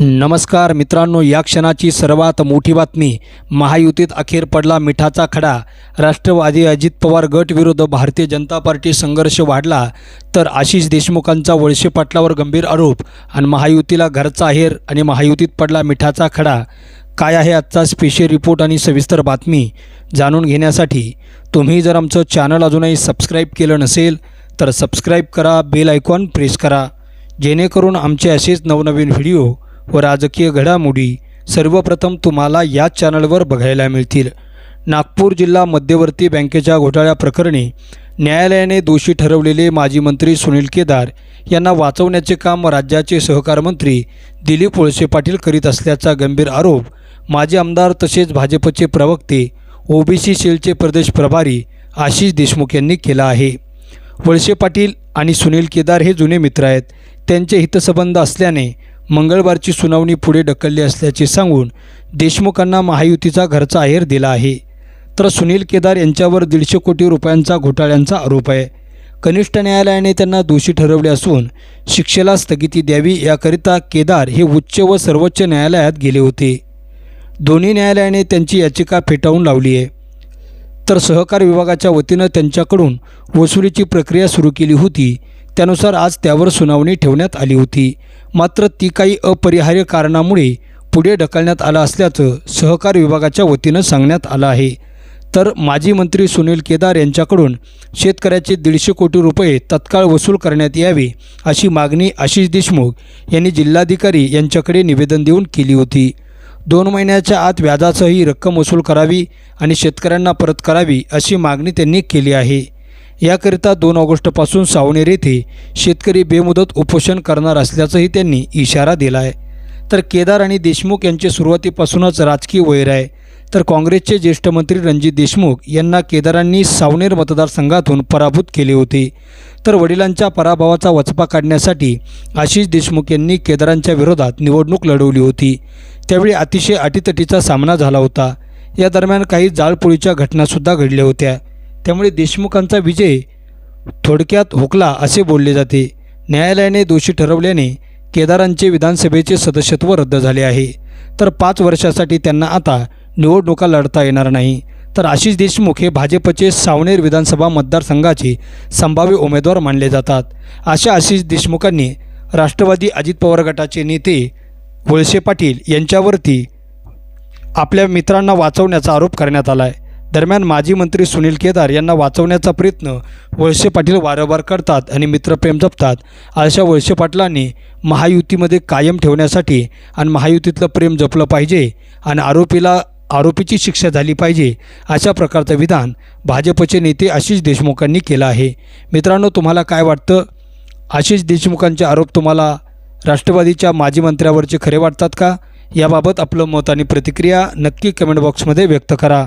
नमस्कार मित्रांनो या क्षणाची सर्वात मोठी बातमी. महायुतीत अखेर पडला मिठाचा खडा. राष्ट्रवादी अजित पवार गट विरुद्ध भारतीय जनता पार्टी संघर्ष वाढला तर आशिष देशमुखांचा वळसे पाटलावर गंभीर आरोप आणि महायुतीला घरचा अहेर आणि महायुतीत पडला मिठाचा खडा. काय आहे आजचा स्पेशल रिपोर्ट आणि सविस्तर बातमी? जाणून घेण्यासाठी तुम्ही जर आमचं चॅनल अजूनही सबस्क्राईब केलं नसेल तर सबस्क्राईब करा बेल आयकॉन प्रेस करा. जेणेकरून आमचे असेच नवनवीन व्हिडिओ व राजकीय घडामोडी सर्वप्रथम तुम्हाला या चॅनलवर बघायला मिळतील. नागपूर जिल्हा मध्यवर्ती बँकेच्या घोटाळ्याप्रकरणी न्यायालयाने दोषी ठरवलेले माजी मंत्री सुनील केदार यांना वाचवण्याचे काम राज्याचे सहकार मंत्री दिलीप वळसे पाटील करीत असल्याचा गंभीर आरोप माजी आमदार तसेच भाजपचे प्रवक्ते ओबीसी सेलचे प्रदेश प्रभारी आशिष देशमुख यांनी केला आहे. वळसे पाटील आणि सुनील केदार हे जुने मित्र आहेत. त्यांचे हितसंबंध असल्याने मंगळवारची सुनावणी पुढे ढकलली असल्याचे सांगून देशमुखांना महायुतीचा घरचा आहेर दिला आहे. तर सुनील केदार यांच्यावर दीडशे कोटी रुपयांचा घोटाळ्यांचा आरोप आहे. कनिष्ठ न्यायालयाने त्यांना दोषी ठरवले असून शिक्षेला स्थगिती द्यावी याकरिता केदार हे उच्च व सर्वोच्च न्यायालयात गेले होते. दोन्ही न्यायालयाने त्यांची याचिका फेटाळून लावली आहे. तर सहकार विभागाच्या वतीनं त्यांच्याकडून वसुलीची प्रक्रिया सुरू केली होती. त्यानुसार आज त्यावर सुनावणी ठेवण्यात आली होती. मात्र ती काही अपरिहार्य कारणामुळे पुढे ढकलण्यात आलं असल्याचं सहकार विभागाच्या वतीनं सांगण्यात आलं आहे. तर माजी मंत्री सुनील केदार यांच्याकडून शेतकऱ्याचे दीडशे कोटी रुपये तत्काळ वसूल करण्यात यावे अशी मागणी आशिष देशमुख यांनी जिल्हाधिकारी यांच्याकडे निवेदन देऊन केली होती. दोन महिन्याच्या आत व्याजासह ही रक्कम वसूल करावी आणि शेतकऱ्यांना परत करावी अशी मागणी त्यांनी केली आहे. याकरिता दोन ऑगस्टपासून सावनेर येथे शेतकरी बेमुदत उपोषण करणार असल्याचंही त्यांनी इशारा दिला आहे तर केदार आणि देशमुख यांचे सुरुवातीपासूनच राजकीय वैर आहे. तर काँग्रेसचे ज्येष्ठ मंत्री रणजित देशमुख यांना केदारांनी सावनेर मतदारसंघातून पराभूत केले होते. तर वडिलांच्या पराभवाचा वचपा काढण्यासाठी आशिष देशमुख यांनी केदारांच्या विरोधात निवडणूक लढवली होती. त्यावेळी अतिशय अटीतटीचा सामना झाला होता. या दरम्यान काही जाळपोळीच्या घटनासुद्धा घडल्या होत्या. त्यामुळे देशमुखांचा विजय थोडक्यात हुकला असे बोलले जाते. न्यायालयाने दोषी ठरवल्याने केदारांचे विधानसभेचे सदस्यत्व रद्द झाले आहे. तर पाच वर्षासाठी त्यांना आता निवडणुका लढता येणार नाही. तर आशिष देशमुख हे भाजपचे सावनेर विधानसभा मतदारसंघाचे संभाव्य उमेदवार मानले जातात. अशा आशिष देशमुखांनी राष्ट्रवादी अजित पवार गटाचे नेते वळसे पाटील यांच्यावरती आपल्या मित्रांना वाचवण्याचा आरोप करण्यात आला आहे दरम्यान माजी मंत्री सुनील केदार यांना वाचवण्याचा प्रयत्न वळसे पाटील वारंवार करतात आणि मित्रप्रेम जपतात. अशा वळसे पाटलांनी महायुतीमध्ये कायम ठेवण्यासाठी आणि महायुतीतलं प्रेम जपलं पाहिजे आणि आरोपीला आरोपीची शिक्षा झाली पाहिजे अशा प्रकारचं विधान भाजपचे नेते आशिष देशमुखांनी केलं आहे. मित्रांनो तुम्हाला काय वाटतं? आशिष देशमुखांचे आरोप तुम्हाला राष्ट्रवादीच्या माजी मंत्र्यावरचे खरे वाटतात का? याबाबत आपलं मत आणि प्रतिक्रिया नक्की कमेंट बॉक्समध्ये व्यक्त करा.